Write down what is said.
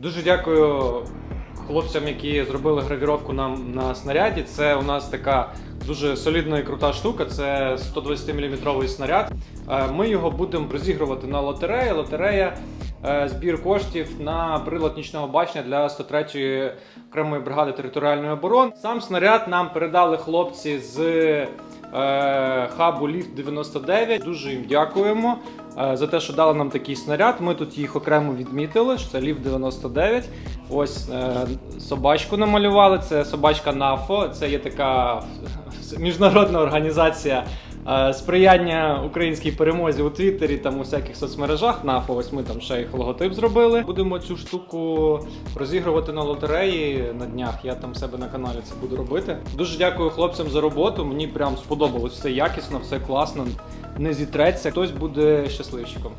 Дуже дякую хлопцям, які зробили гравіровку нам на снаряді. Це у нас така дуже солідна і крута штука. Це 120 мм снаряд. Е, Ми його будемо розігрувати на лотереї. Лотерея збір коштів на прилад нічного бачення для 103-ї окремої бригади територіальної оборони. Сам снаряд нам передали хлопці з е, хабу Ліфт 99. Дуже їм дякуємо е, за те, що дали нам такий снаряд. Ми тут їх окремо відмітили. що Це Ліфт 99. Ось е, собачку намалювали. Це собачка НАФО. Це є така міжнародна організація. Е, Сприяння українській перемозі у Твіттері там у всяких соцмережах НАФО. Ось ми там ще їх логотип зробили. Будемо цю штуку розігрувати на лотереї на днях. Я там себе на каналі це буду робити. Дуже дякую хлопцям за роботу. Мені прям сподобалось все якісно, все класно, не зітреться. Хтось буде щасливчиком.